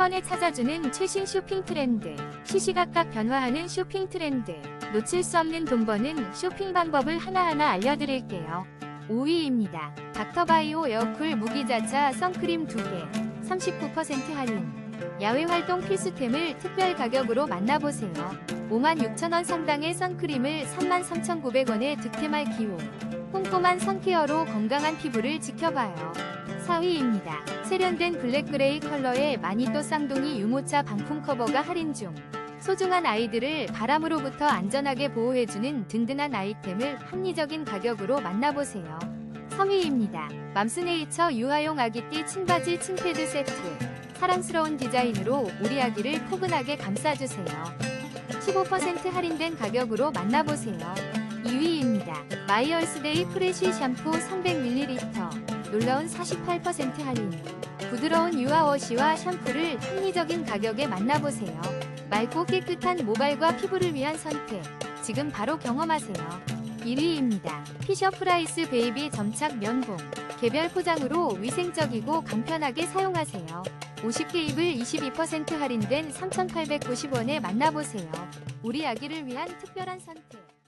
번에 찾아주는 최신 쇼핑 트렌드. 시시각각 변화하는 쇼핑 트렌드. 놓칠 수 없는 돈 버는 쇼핑 방법을 하나하나 알려드릴게요. 5위입니다. 닥터바이오 에어쿨 무기자차 선크림 2개. 39% 할인. 야외 활동 필수템을 특별 가격으로 만나보세요. 56,000원 상당의 선크림을 33,900원에 득템할 기호. 꼼꼼한 선케어로 건강한 피부를 지켜봐요. 4위입니다. 세련된 블랙그레이 컬러의 마니또 쌍둥이 유모차 방풍 커버가 할인 중. 소중한 아이들을 바람으로부터 안전하게 보호해주는 든든한 아이템을 합리적인 가격으로 만나보세요. 3위입니다. 맘스네이처 유아용 아기띠 침바지 침패드 세트. 사랑스러운 디자인으로 우리 아기를 포근하게 감싸주세요. 15% 할인된 가격으로 만나보세요. 2위입니다. 마이얼스데이 프레쉬 샴푸 300ml. 놀라운 48% 할인. 부드러운 유아워시와 샴푸를 합리적인 가격에 만나보세요. 맑고 깨끗한 모발과 피부를 위한 선택. 지금 바로 경험하세요. 1위입니다. 피셔프라이스 베이비 점착 면봉. 개별 포장으로 위생적이고 간편하게 사용하세요. 50개 입을 22% 할인된 3,890원에 만나보세요. 우리 아기를 위한 특별한 선택.